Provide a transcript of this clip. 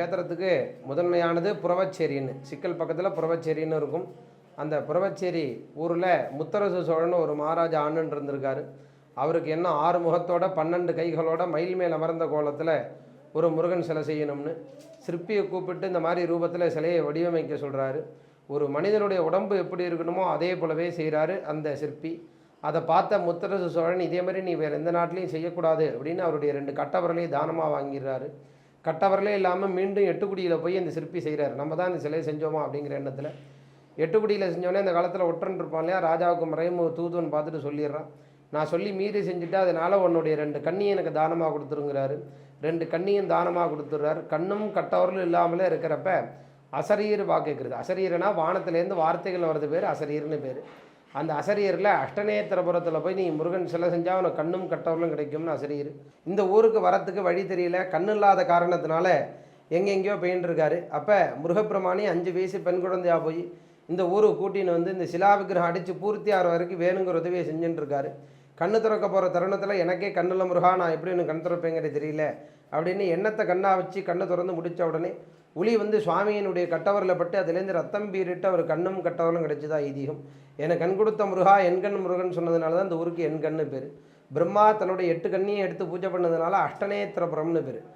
கேத்திரத்துக்கு முதன்மையானது புறவச்சேரின்னு சிக்கல் பக்கத்தில் புறவச்சேரின்னு இருக்கும். அந்த புறவச்சேரி ஊரில் முத்தரசு சோழன் ஒரு மகாராஜா ஆணுன்னு இருந்திருக்காரு. அவருக்கு என்ன ஆறு முகத்தோட பன்னெண்டு கைகளோட மயில் மேல் அமர்ந்த கோலத்தில் ஒரு முருகன் சிலை செய்யணும்னு. சிற்பியை கூப்பிட்டு இந்த மாதிரி ரூபத்தில் சிலையை வடிவமைக்க சொல்கிறாரு ஒரு மனிதனுடைய உடம்பு எப்படி இருக்கணுமோ அதே போலவே செய்கிறாரு அந்த சிற்பி. அதை பார்த்த முத்தரசு சோழன் இதே மாதிரி நீ வேறு எந்த நாட்டிலையும் செய்யக்கூடாது அப்படின்னு அவருடைய ரெண்டு கட்டவர்களையும் தானமாக வாங்கிடுறாரு. கட்டவரலே இல்லாமல் மீண்டும் எட்டுக்குடியில் போய் இந்த சிற்பி செய்கிறார் நம்ம தான் இந்த சிலையை செஞ்சோமா அப்படிங்கிற எண்ணத்தில். எட்டுக்குடியில் செஞ்சோடனே அந்த காலத்தில் ஒற்றன் இருப்பான் இல்லையா? ராஜாவுக்கு மறைமு தூதுவன் பார்த்துட்டு சொல்லிடுறான். நான் சொல்லி மீறி செஞ்சுட்டு அதனால் உன்னுடைய ரெண்டு கண்ணியை எனக்கு தானமாக கொடுத்துருங்கிறாரு. ரெண்டு கண்ணியும் தானமாக கொடுத்துட்றாரு. கண்ணும் கட்டவரலும் இல்லாமலே இருக்கிறப்ப அசரீர் வாக்குகிறது அசரீர்னா வானத்திலேருந்து வார்த்தைகள் வர்றது பேர் அசரீர்னு பேர். அந்த அசரியரில் அஷ்டநேத்திரபுரத்தில் போய் நீ முருகன் சிலை செஞ்சால் உனக்கு கண்ணும் கட்டவர்களும் கிடைக்கும்னு அசரியர். இந்த ஊருக்கு வரத்துக்கு வழி தெரியல கண்ணு இல்லாத காரணத்தினால எங்கெங்கேயோ போயின்னு அப்போ முருகப்பிரமாணி அஞ்சு வயசு பெண் குழந்தையாக போய் இந்த ஊருக்கு கூட்டின்னு வந்து இந்த சிலா விக்கிரகம் அடித்து பூர்த்தி ஆகிற வரைக்கும் வேணுங்கிற உதவியை செஞ்சுட்டுருக்காரு கண்ணு திறக்க போகிற தருணத்தில் எனக்கே கண்ணில் முருகா நான் எப்படி எனக்கு கண் திறப்பேங்கிறது தெரியல. அப்படின்னு எண்ணத்தை கண்ணா வச்சு கண்ணை திறந்து முடித்த உடனே உளி வந்து சுவாமியினுடைய கட்டவரில் பட்டு அதுலேருந்து ரத்தம் பீரிட்டு அவர் கண்ணும் கட்டவரும் கிடைச்சதா ஐதீகம். எனக்கு கண் கொடுத்த முருகா என் கண் முருகன் சொன்னதுனால தான் இந்த ஊருக்கு என் கண்ணு பேர். பிரம்மா தன்னுடைய எட்டு கண்ணையும் எடுத்து பூஜை பண்ணதுனால அஷ்டநேத்திரபுரம்னு பேர்.